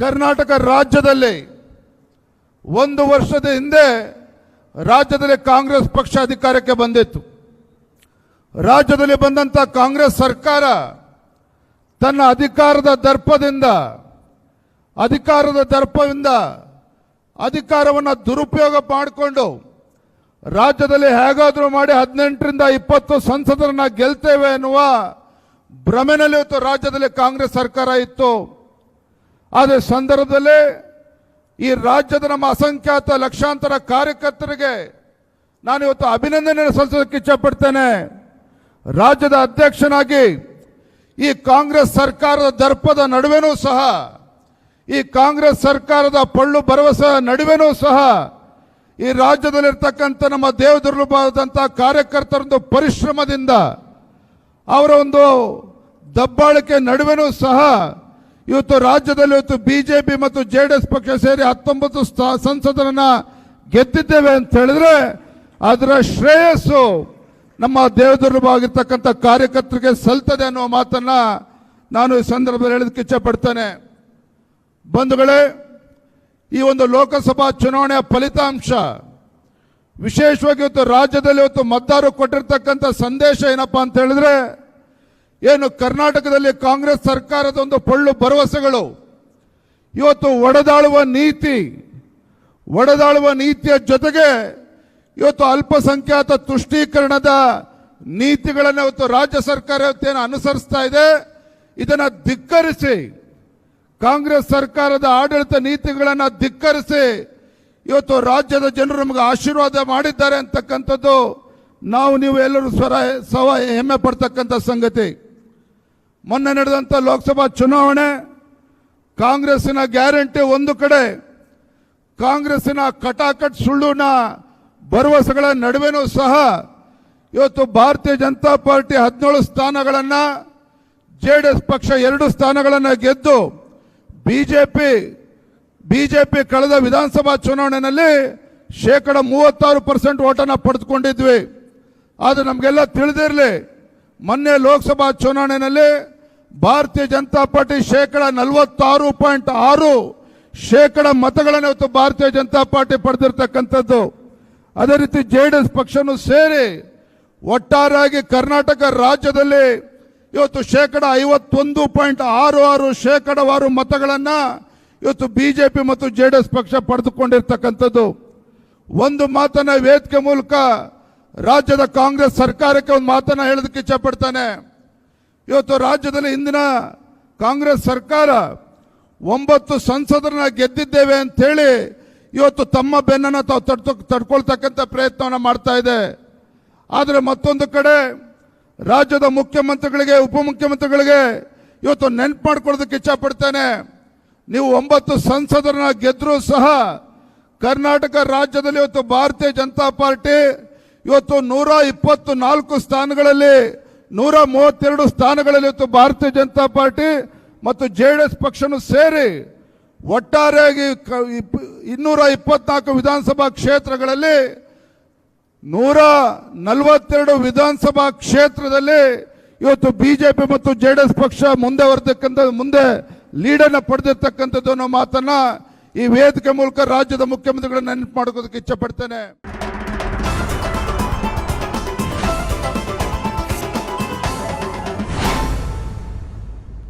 ಕರ್ನಾಟಕ ರಾಜ್ಯದಲ್ಲಿ ಒಂದು ವರ್ಷದ ಹಿಂದೆ ರಾಜ್ಯದಲ್ಲಿ ಕಾಂಗ್ರೆಸ್ ಪಕ್ಷ ಅಧಿಕಾರಕ್ಕೆ ಬಂದಿತ್ತು. ರಾಜ್ಯದಲ್ಲಿ ಬಂದಂತ ಕಾಂಗ್ರೆಸ್ ಸರ್ಕಾರ ತನ್ನ ಅಧಿಕಾರದ ದರ್ಪದಿಂದ ಅಧಿಕಾರದ ದರ್ಪದಿಂದ ಅಧಿಕಾರವನ್ನು ದುರುಪಯೋಗ ಮಾಡಿಕೊಂಡು ರಾಜ್ಯದಲ್ಲಿ ಹೇಗಾದರೂ ಮಾಡಿ ಹದಿನೆಂಟರಿಂದ ಇಪ್ಪತ್ತು ಸಂಸದರನ್ನ ಗೆಲ್ತೇವೆ ಎನ್ನುವ ಭ್ರಮೆನಲ್ಲಿ ಇವತ್ತು ರಾಜ್ಯದಲ್ಲಿ ಕಾಂಗ್ರೆಸ್ ಸರ್ಕಾರ ಇತ್ತು. ಆದರೆ ಸಂದರ್ಭದಲ್ಲಿ ಈ ರಾಜ್ಯದ ನಮ್ಮ ಅಸಂಖ್ಯಾತ ಲಕ್ಷಾಂತರ ಕಾರ್ಯಕರ್ತರಿಗೆ ನಾನು ಇವತ್ತು ಅಭಿನಂದನೆ ಸಲ್ಲಿಸೋದಕ್ಕೆ ಇಚ್ಛಪಡ್ತೇನೆ. ರಾಜ್ಯದ ಅಧ್ಯಕ್ಷನಾಗಿ ಈ ಕಾಂಗ್ರೆಸ್ ಸರ್ಕಾರದ ದರ್ಪದ ನಡುವೆನೂ ಸಹ, ಈ ಕಾಂಗ್ರೆಸ್ ಸರ್ಕಾರದ ಪಳ್ಳು ಭರವಸೆ ನಡುವೆನೂ ಸಹ, ಈ ರಾಜ್ಯದಲ್ಲಿರ್ತಕ್ಕಂಥ ನಮ್ಮ ದೇವದುರ್ಲಭವಾದಂಥ ಕಾರ್ಯಕರ್ತರೊಂದು ಪರಿಶ್ರಮದಿಂದ ಅವರ ಒಂದು ದಬ್ಬಾಳಿಕೆ ನಡುವೆನೂ ಸಹ ಇವತ್ತು ರಾಜ್ಯದಲ್ಲಿ ಇವತ್ತು ಬಿಜೆಪಿ ಮತ್ತು ಜೆ ಡಿ ಎಸ್ ಪಕ್ಷ ಸೇರಿ ಹತ್ತೊಂಬತ್ತು ಸಂಸದರನ್ನ ಗೆದ್ದಿದ್ದೇವೆ ಅಂತ ಹೇಳಿದ್ರೆ ಅದರ ಶ್ರೇಯಸ್ಸು ನಮ್ಮ ದೇವದುರ್ಲಭವಾಗಿರ್ತಕ್ಕಂಥ ಕಾರ್ಯಕರ್ತರಿಗೆ ಸಲ್ತದೆ ಅನ್ನುವ ಮಾತನ್ನ ನಾನು ಈ ಸಂದರ್ಭದಲ್ಲಿ ಹೇಳೋದಕ್ಕೆ ಇಚ್ಛಪಡ್ತೇನೆ. ಬಂಧುಗಳೇ, ಈ ಒಂದು ಲೋಕಸಭಾ ಚುನಾವಣೆಯ ಫಲಿತಾಂಶ, ವಿಶೇಷವಾಗಿ ಇವತ್ತು ರಾಜ್ಯದಲ್ಲಿ ಇವತ್ತು ಮತದಾರರು ಕೊಟ್ಟಿರ್ತಕ್ಕಂಥ ಸಂದೇಶ ಏನಪ್ಪಾ ಅಂತ ಹೇಳಿದ್ರೆ ಏನು ಕರ್ನಾಟಕದಲ್ಲಿ ಕಾಂಗ್ರೆಸ್ ಸರ್ಕಾರದ ಒಂದು ಪೊಳ್ಳು ಭರವಸೆಗಳು? ಇವತ್ತು ಒಡೆದಾಳುವ ನೀತಿ, ಒಡೆದಾಳುವ ನೀತಿಯ ಜೊತೆಗೆ ಇವತ್ತು ಅಲ್ಪಸಂಖ್ಯಾತ ತುಷ್ಟೀಕರಣದ ನೀತಿಗಳನ್ನು ಇವತ್ತು ರಾಜ್ಯ ಸರ್ಕಾರ ಇವತ್ತೇನು ಅನುಸರಿಸ್ತಾ ಇದೆ? ಇದನ್ನ ಧಿಕ್ಕರಿಸಿ, ಕಾಂಗ್ರೆಸ್ ಸರ್ಕಾರದ ಆಡಳಿತ ನೀತಿಗಳನ್ನು ಧಿಕ್ಕರಿಸಿ ಇವತ್ತು ರಾಜ್ಯದ ಜನರು ನಮಗೆ ಆಶೀರ್ವಾದ ಮಾಡಿದ್ದಾರೆ ಅಂತಕ್ಕಂಥದ್ದು ನಾವು ನೀವು ಎಲ್ಲರೂ ಸ್ವರ ಸವ ಹೆಮ್ಮೆ ಪಡ್ತಕ್ಕಂಥ ಸಂಗತಿ. ಮೊನ್ನೆ ನಡೆದಂಥ ಲೋಕಸಭಾ ಚುನಾವಣೆ, ಕಾಂಗ್ರೆಸ್ಸಿನ ಗ್ಯಾರಂಟಿ ಒಂದು ಕಡೆ, ಕಾಂಗ್ರೆಸ್ಸಿನ ಕಟಾಕಟ್ ಸುಳ್ಳುನ ಭರವಸೆಗಳ ನಡುವೆನೂ ಸಹ ಇವತ್ತು ಭಾರತೀಯ ಜನತಾ ಪಾರ್ಟಿ ಹದಿನೇಳು ಸ್ಥಾನಗಳನ್ನು ಜೆ ಡಿ ಎಸ್ ಪಕ್ಷ ಎರಡು ಸ್ಥಾನಗಳನ್ನು ಗೆದ್ದು, ಬಿಜೆಪಿ ಬಿಜೆಪಿ ಕಳೆದ ವಿಧಾನಸಭಾ ಚುನಾವಣೆಯಲ್ಲಿ ಶೇಕಡ ಮೂವತ್ತಾರು ಪರ್ಸೆಂಟ್ ಓಟನ್ನು ಪಡೆದುಕೊಂಡಿದ್ವಿ. ಆದರೆ ನಮಗೆಲ್ಲ ತಿಳಿದಿರಲಿ ಮೊನ್ನೆ ಲೋಕಸಭಾ ಚುನಾವಣೆಯಲ್ಲಿ ಭಾರತೀಯ ಜನತಾ ಪಾರ್ಟಿ ಶೇಕಡ ನಲವತ್ತಾರು ಪಾಯಿಂಟ್ ಆರು ಶೇಕಡ ಮತಗಳನ್ನು ಇವತ್ತು ಭಾರತೀಯ ಜನತಾ ಪಾರ್ಟಿ ಪಡೆದಿರ್ತಕ್ಕಂಥದ್ದು. ಅದೇ ರೀತಿ ಜೆ ಡಿ ಎಸ್ ಪಕ್ಷನೂ ಸೇರಿ ಒಟ್ಟಾರೆಯಾಗಿ ಕರ್ನಾಟಕ ರಾಜ್ಯದಲ್ಲಿ ಇವತ್ತು ಶೇಕಡ ಐವತ್ತೊಂದು ಪಾಯಿಂಟ್ ಆರು ಆರು ಶೇಕಡವಾರು ಮತಗಳನ್ನು ಇವತ್ತು ಬಿಜೆಪಿ ಮತ್ತು ಜೆ ಡಿ ಎಸ್ ಪಕ್ಷ ಪಡೆದುಕೊಂಡಿರ್ತಕ್ಕಂಥದ್ದು. ಒಂದು ಮಾತನ್ನ ವೇದಿಕೆ ಮೂಲಕ ರಾಜ್ಯದ ಕಾಂಗ್ರೆಸ್ ಸರ್ಕಾರಕ್ಕೆ ಒಂದು ಮಾತನ್ನ ಹೇಳೋದಕ್ಕೆ ಇಚ್ಛಪಡ್ತಾನೆ ಇವತ್ತು ರಾಜ್ಯದಲ್ಲಿ ಹಿಂದಿನ ಕಾಂಗ್ರೆಸ್ ಸರ್ಕಾರ ಒಂಬತ್ತು ಸಂಸದರನ್ನ ಗೆದ್ದಿದ್ದೇವೆ ಅಂತ ಹೇಳಿ ಇವತ್ತು ತಮ್ಮ ಬೆನ್ನನ್ನು ತಾವು ತಡ್ತು ತಡ್ಕೊಳ್ತಕ್ಕಂಥ ಪ್ರಯತ್ನವನ್ನು ಮಾಡ್ತಾ ಇದೆ. ಆದರೆ ಮತ್ತೊಂದು ಕಡೆ ರಾಜ್ಯದ ಮುಖ್ಯಮಂತ್ರಿಗಳಿಗೆ, ಉಪಮುಖ್ಯಮಂತ್ರಿಗಳಿಗೆ ಇವತ್ತು ನೆನ್ಪು ಮಾಡ್ಕೊಳ್ಳೋದಕ್ಕೆ ಇಚ್ಛಪಡ್ತೇನೆ. ನೀವು ಒಂಬತ್ತು ಸಂಸದರನ್ನ ಗೆದ್ದರೂ ಸಹ ಕರ್ನಾಟಕ ರಾಜ್ಯದಲ್ಲಿ ಇವತ್ತು ಭಾರತೀಯ ಜನತಾ ಪಾರ್ಟಿ ಇವತ್ತು ನೂರ ಇಪ್ಪತ್ತು ನಾಲ್ಕು ಸ್ಥಾನಗಳಲ್ಲಿ ನೂರ ಮೂವತ್ತೆರಡು ಸ್ಥಾನಗಳಲ್ಲಿ ಇವತ್ತು ಭಾರತೀಯ ಜನತಾ ಪಾರ್ಟಿ ಮತ್ತು ಜೆ ಡಿ ಎಸ್ ಪಕ್ಷನು ಸೇರಿ ಒಟ್ಟಾರೆಯಾಗಿ ಇನ್ನೂರ ಇಪ್ಪತ್ನಾಲ್ಕು ವಿಧಾನಸಭಾ ಕ್ಷೇತ್ರಗಳಲ್ಲಿ ನೂರ ನಲವತ್ತೆರಡು ವಿಧಾನಸಭಾ ಕ್ಷೇತ್ರದಲ್ಲಿ ಇವತ್ತು ಬಿಜೆಪಿ ಮತ್ತು ಜೆ ಡಿ ಎಸ್ ಪಕ್ಷ ಮುಂದೆ ಬರ್ತಕ್ಕಂಥ, ಮುಂದೆ ಲೀಡನ್ನು ಪಡೆದಿರ್ತಕ್ಕಂಥದ್ದು ಅನ್ನೋ ಮಾತನ್ನ ಈ ವೇದಿಕೆ ಮೂಲಕ ರಾಜ್ಯದ ಮುಖ್ಯಮಂತ್ರಿಗಳನ್ನ ನೆನಪು ಮಾಡೋದಕ್ಕೆ ಇಚ್ಛಪಡ್ತೇನೆ.